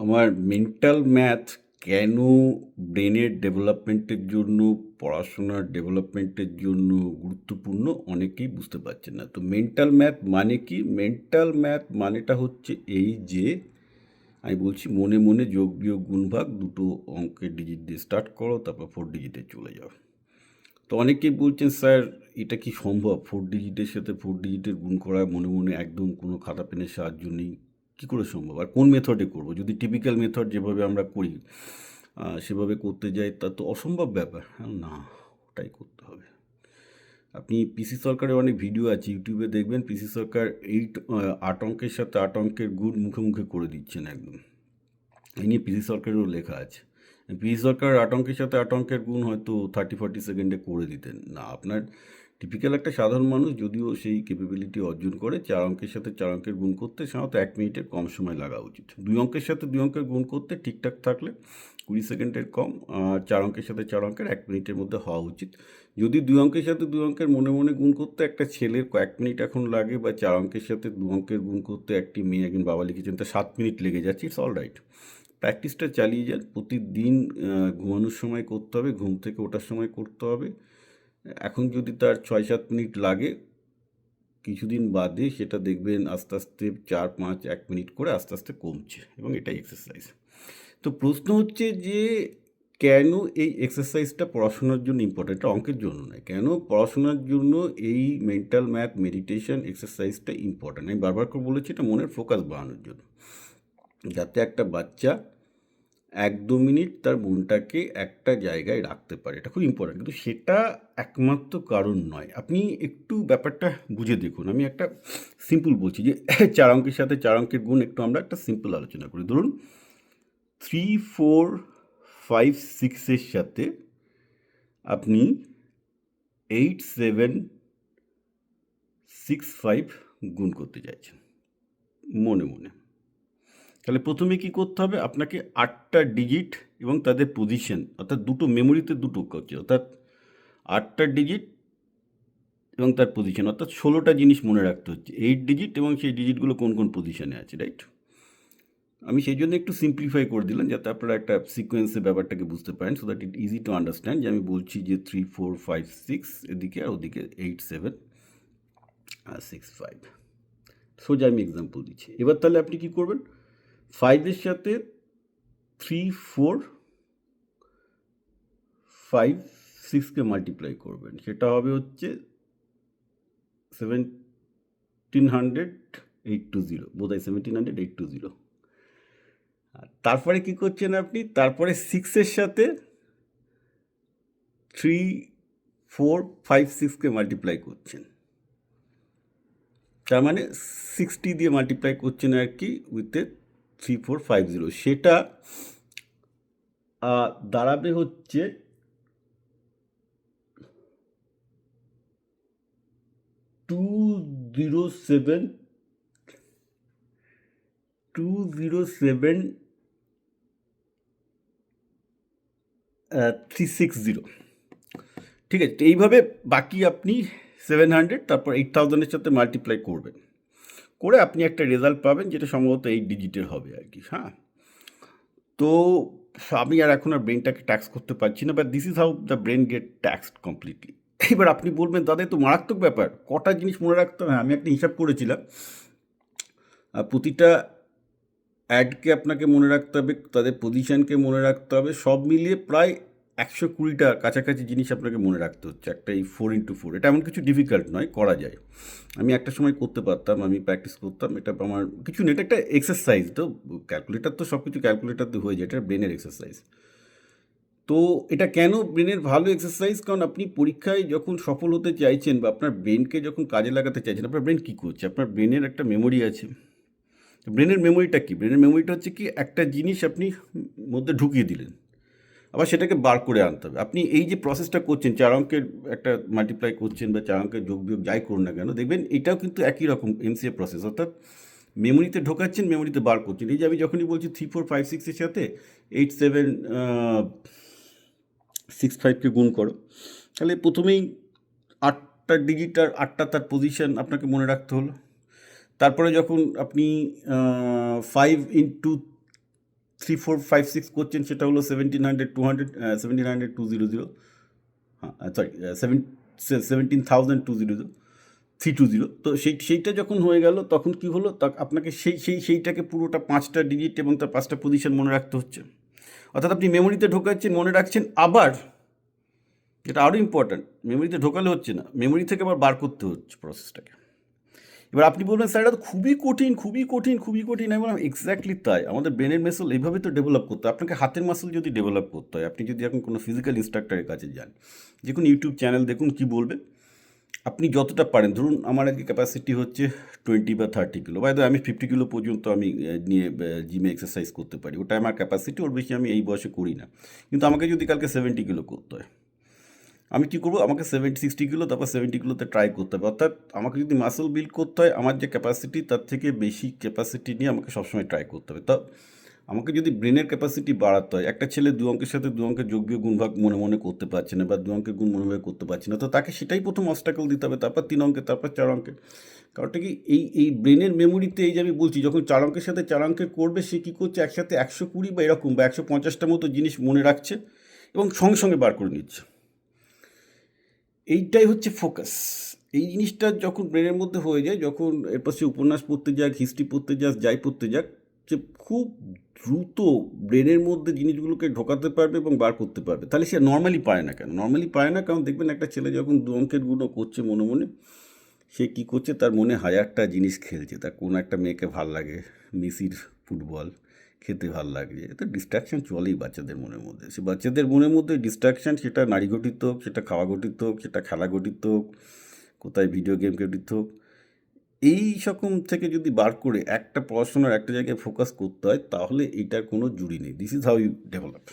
আমার mental math কেন ব্রেনের ডেভেলপমেন্টের জন্য, পড়াশোনার ডেভেলপমেন্টের জন্য গুরুত্বপূর্ণ অনেকেই বুঝতে পারছেন না। তো মেন্টাল ম্যাথ মানে কি? মেন্টাল ম্যাথ মানেটা হচ্ছে এই যে, আমি বলছি মনে মনে যোগ বিয়োগ গুণভাগ দুটো অঙ্কের ডিজিট দিয়ে স্টার্ট করো, তারপর ফোর ডিজিটে চলে যাও। তো অনেকেই বলছেন, স্যার, এটা কি সম্ভব? ফোর ডিজিটের সাথে ফোর ডিজিটের গুণ করা মনে মনে একদম কোনো খাতা পেনের সাহায্য নেই। কী করে সম্ভব? আর কোন মেথডে করব? যদি টিপিক্যাল মেথড যেভাবে আমরা করি সেভাবে করতে যাই, তা তো অসম্ভব ব্যাপার। না, ওটাই করতে হবে। আপনি পিসি সরকারের অনেক ভিডিও আছে ইউটিউবে দেখবেন পিসি সরকার এইট আট অঙ্কের সাথে আট অঙ্কের গুণ মুখে মুখে করে দিচ্ছেন একদম। এই নিয়ে পিসি সরকারেরও লেখা আছে। পিসি সরকার আট অঙ্কের সাথে আট অঙ্কের গুণ হয়তো থার্টি ফর্টি সেকেন্ডে করে দিতেন। না, আপনার টিপিক্যাল একটা সাধারণ মানুষ যদিও সেই ক্যাপেবিলিটি অর্জন করে, চার অঙ্কের সাথে চার অঙ্কের গুণ করতে সাধারণত এক মিনিটের কম সময় লাগা উচিত। দুই অঙ্কের সাথে দুই অঙ্কের গুণ করতে ঠিকঠাক থাকলে কুড়ি সেকেন্ডের কম চার অঙ্কের সাথে চার অঙ্কের এক মিনিটের মধ্যে হওয়া উচিত। যদি দুই অঙ্কের সাথে দুই অঙ্কের মনে মনে গুণ করতে একটা ছেলের কয়েক মিনিট এখন লাগে বা চার অঙ্কের সাথে দু অঙ্কের গুণ করতে একটি মেয়ে একজন বাবা লিখেছেন, তা সাত মিনিট লেগে যাচ্ছে ইটস অল রাইট প্র্যাকটিসটা চালিয়ে যান, প্রতিদিন ঘুমানোর সময় করতে হবে, ঘুম থেকে ওঠার সময় করতে হবে। এখন যদি তার ছয় সাত মিনিট লাগে, কিছুদিন বাদে সেটা দেখবেন আস্তে আস্তে চার পাঁচ এক মিনিট করে আস্তে আস্তে কমছে এবং এটাই এক্সারসাইজ তো প্রশ্ন হচ্ছে যে, কেন এই এক্সারসাইজটা পড়াশোনার জন্য ইম্পর্টেন্ট এটা অঙ্কের জন্য নয়। কেন পড়াশোনার জন্য এই মেন্টাল ম্যাথ মেডিটেশন এক্সারসাইজটা ইম্পর্টেন্ট আমি বারবার করে বলেছি, এটা মনের ফোকাস বাড়ানোর জন্য। যাতে একটা বাচ্চা এক দু মিনিট তার মনটাকে একটা জায়গায় রাখতে পারে। এটা খুব ইম্পর্ট্যান্ট কিন্তু সেটা একমাত্র কারণ নয়। আপনি একটু ব্যাপারটা বুঝে দেখুন। আমি একটা সিম্পল বলছি যে চার অঙ্কের সাথে চার অঙ্কের গুণ একটু আমরা একটা সিম্পল আলোচনা করি। ধরুন থ্রি ফোর ফাইভ সিক্সের সাথে আপনি এইট সেভেন সিক্স ফাইভ গুণ করতে চাইছেন। মনে মনে। তাহলে প্রথমে কি করতে হবে? আপনাকে আটটা ডিজিট এবং তাদের পজিশন অর্থাৎ দুটো মেমোরিতে দুটো করছে অর্থাৎ আটটা ডিজিট এবং তার পজিশন অর্থাৎ ষোলোটা জিনিস মনে রাখতে হচ্ছে। এইট ডিজিট এবং সেই ডিজিটগুলো কোন কোন পজিশনে আছে রাইট আমি সেই জন্য একটু সিম্পলিফাই করে দিলাম যাতে আপনারা একটা সিকোয়েন্সের ব্যাপারটাকে বুঝতে পারেন so that it easy to understand যে আমি বলছি যে থ্রি ফোর ফাইভ সিক্স এদিকে আর ওদিকে এইট সেভেন আর সিক্স ফাইভ সোজা আমি এক্সাম্পল দিচ্ছি। এবার তাহলে আপনি কী করবেন? ফাইভের সাথে থ্রি ফোর ফাইভ সিক্সকে মাল্টিপ্লাই করবেন। সেটা হবে হচ্ছে seventeen hundred eight two zero বোধ হয় seventeen hundred eight two zero তারপরে কি করছেন আপনি? তারপরে সিক্সের সাথে থ্রি ফোর ফাইভ সিক্সকে মাল্টিপ্লাই করছেন। তার মানে সিক্সটি দিয়ে মাল্টিপ্লাই করছেন আর কি with a three four five zero সেটা দাঁড়াবে হচ্ছে two zero seven two zero seven three six zero ঠিক আছে এইভাবে বাকি আপনি সেভেন হান্ড্রেড তারপর এইট থাউজেন্ডের সাথে মাল্টিপ্লাই করবেন। করে আপনি একটা রেজাল্ট পাবেন যেটা সম্ভবত এইট ডিজিটের হবে আর কি হ্যাঁ? তো আমি আর এখন আর ব্রেনটাকে ট্যাক্স করতে পারছি না but this is how the brain get taxed completely এবার আপনি বলবেন তাদের তো মারাত্মক ব্যাপার। কটা জিনিস মনে রাখতে হবে? আমি একটা হিসাব করেছিলাম। প্রতিটা অ্যাডকে আপনাকে মনে রাখতে হবে, তাদের পজিশনকে মনে রাখতে হবে, সব মিলিয়ে প্রায় একশো কুড়িটা কাছাকাছি জিনিস আপনাকে মনে রাখতে হচ্ছে, একটা এই ফোর ইন্টু ফোর এটা এমন কিছু ডিফিকাল্ট নয়, করা যায়। আমি একটা সময় করতে পারতাম, আমি প্র্যাকটিস করতাম, এটা আমার কিছু না এটা একটা এক্সারসাইজ তো ক্যালকুলেটার তো সব কিছু ক্যালকুলেটার তো হয়ে যায়, এটা ব্রেনের এক্সারসাইজ তো এটা কেন ব্রেনের ভালো এক্সারসাইজ কারণ আপনি পরীক্ষায় যখন সফল হতে চাইছেন বা আপনার ব্রেনকে যখন কাজে লাগাতে চাইছেন, আপনার ব্রেন কী করছে? আপনার ব্রেনের একটা মেমোরি আছে। ব্রেনের মেমোরিটা কী? ব্রেনের মেমোরিটা হচ্ছে কি, একটা জিনিস আপনি মধ্যে ঢুকিয়ে দিলেন। আবার সেটাকে বার করে আনতে হবে। আপনি এই যে প্রসেসটা করছেন, চার অঙ্কের একটা মাল্টিপ্লাই করছেন বা চার অঙ্কের যোগ বিয়োগ যাই করুন না কেন, দেখবেন এটাও কিন্তু একই রকম এমসিএ প্রসেস অর্থাৎ মেমোরিতে ঢোকাচ্ছেন মেমোরিতে বার করছেন। এই যে আমি যখনই বলছি থ্রি ফোর ফাইভ সিক্সের সাথে এইট সেভেন সিক্স ফাইভকে গুণ করো, তাহলে প্রথমেই আটটা ডিজিট আর আটটা তার পজিশন আপনাকে মনে রাখতে হলো। তারপরে যখন আপনি five into three four five six করছেন সেটা হলো seventeen hundred two hundred seventeen hundred two zero zero হ্যাঁ sorry seven seventeen thousand two zero zero three two zero তো সেই, সেইটা যখন হয়ে গেল, তখন কি হলো? তা আপনাকে সেই সেই, সেইটাকে পুরোটা পাঁচটা ডিজিট এবং তার পাঁচটা পজিশন মনে রাখতে হচ্ছে। অর্থাৎ আপনি মেমোরিতে ঢোকাচ্ছেন, মনে রাখছেন, আবার যেটা আরও ইম্পর্ট্যান্ট মেমোরিতে ঢোকালে হচ্ছে না মেমোরি থেকে আবার বার করতে হচ্ছে প্রসেসটাকে এবার আপনি বলবেন, স্যার, এটা তো খুবই কঠিন খুবই কঠিন খুবই কঠিন। আমি বললাম এক্স্যাক্টলি তাই। আমাদের ব্রেনের মাসল এইভাবে তো ডেভেলপ করতে হয়। আপনাকে হাতের মাসল যদি ডেভেলপ করতে হয়, আপনি যদি এখন কোনো ফিজিক্যাল ইনস্ট্রাক্টরের কাছে যান, যে কোনো ইউটিউব চ্যানেল দেখুন কি বলবে। আপনি যতটা পারেন, ধরুন আমার আজকে ক্যাপাসিটি হচ্ছে টোয়েন্টি বা থার্টি কিলো বাইরে আমি ফিফটি কিলো পর্যন্ত আমি নিয়ে জিমে এক্সারসাইজ করতে পারি। ওটা আমার ক্যাপাসিটি ওর বেশি আমি এই বয়সে করি না। কিন্তু আমাকে যদি কালকে সেভেন্টি কিলো করতে হয় আমি কী করব? আমাকে সেভেন্টি সিক্সটি কিলো, তারপর সেভেন্টি কিলোতে ট্রাই করতে হবে। অর্থাৎ আমাকে যদি মাসল বিল্ড করতে হয়, আমার যে ক্যাপাসিটি তার থেকে বেশি ক্যাপাসিটি নিয়ে আমাকে সবসময় ট্রাই করতে হবে। তা আমাকে যদি ব্রেনের ক্যাপাসিটি বাড়াতে হয়, একটা ছেলে দু অঙ্কের সাথে দু অঙ্কের যোগ্য গুণভাগ মনে মনে করতে পারছে না বা দু অঙ্কের গুণ মনে মনে করতে পারছে না, তো তাকে সেটাই প্রথম অবস্টাকল দিতে হবে, তারপর তিন অঙ্কের তারপর চার অঙ্কের কারণটা কি? এই এই ব্রেনের মেমোরিতে এই যে আমি বলছি, যখন চার অঙ্কের সাথে চার অঙ্কের করবে, সে কী করছে? একসাথে একশো কুড়ি বা এরকম বা একশো পঞ্চাশটার মতো জিনিস মনে রাখছে এবং সঙ্গে সঙ্গে বার করে নিচ্ছে। এইটাই হচ্ছে ফোকাস এই জিনিসটা যখন ব্রেনের মধ্যে হয়ে যায়, যখন এরপর সে উপন্যাস পড়তে যাক হিস্ট্রি পড়তে যাক, যাই পড়তে যাক, সে খুব দ্রুত ব্রেনের মধ্যে জিনিসগুলোকে ঢোকাতে পারবে এবং বার করতে পারবে। তাহলে সে নর্মালি পারে না কেন? নর্মালি পারে না কারণ দেখবেন একটা ছেলে যখন দু অঙ্কের গুণও করছে মনে মনে, সে কী করছে? তার মনে হাজারটা জিনিস খেলছে। তার কোনো একটা মেয়েকে ভালো লাগে, মেসির ফুটবল। খেতে ভালো লাগছে তো ডিস্ট্রাকশন চলেই বাচ্চাদের মনের মধ্যে। সে বাচ্চাদের মনের মধ্যে ডিস্ট্রাকশন সেটা নারী গঠিত হোক, সেটা খাওয়া গঠিত হোক, সেটা খেলা গঠিত হোক, কোথায় ভিডিও গেম গঠিত হোক, এই সকম থেকে যদি বার করে একটা পড়াশোনার একটা জায়গায় ফোকাস করতে হয়, তাহলে এটার কোনো জুড়ি নেই। This is how you develop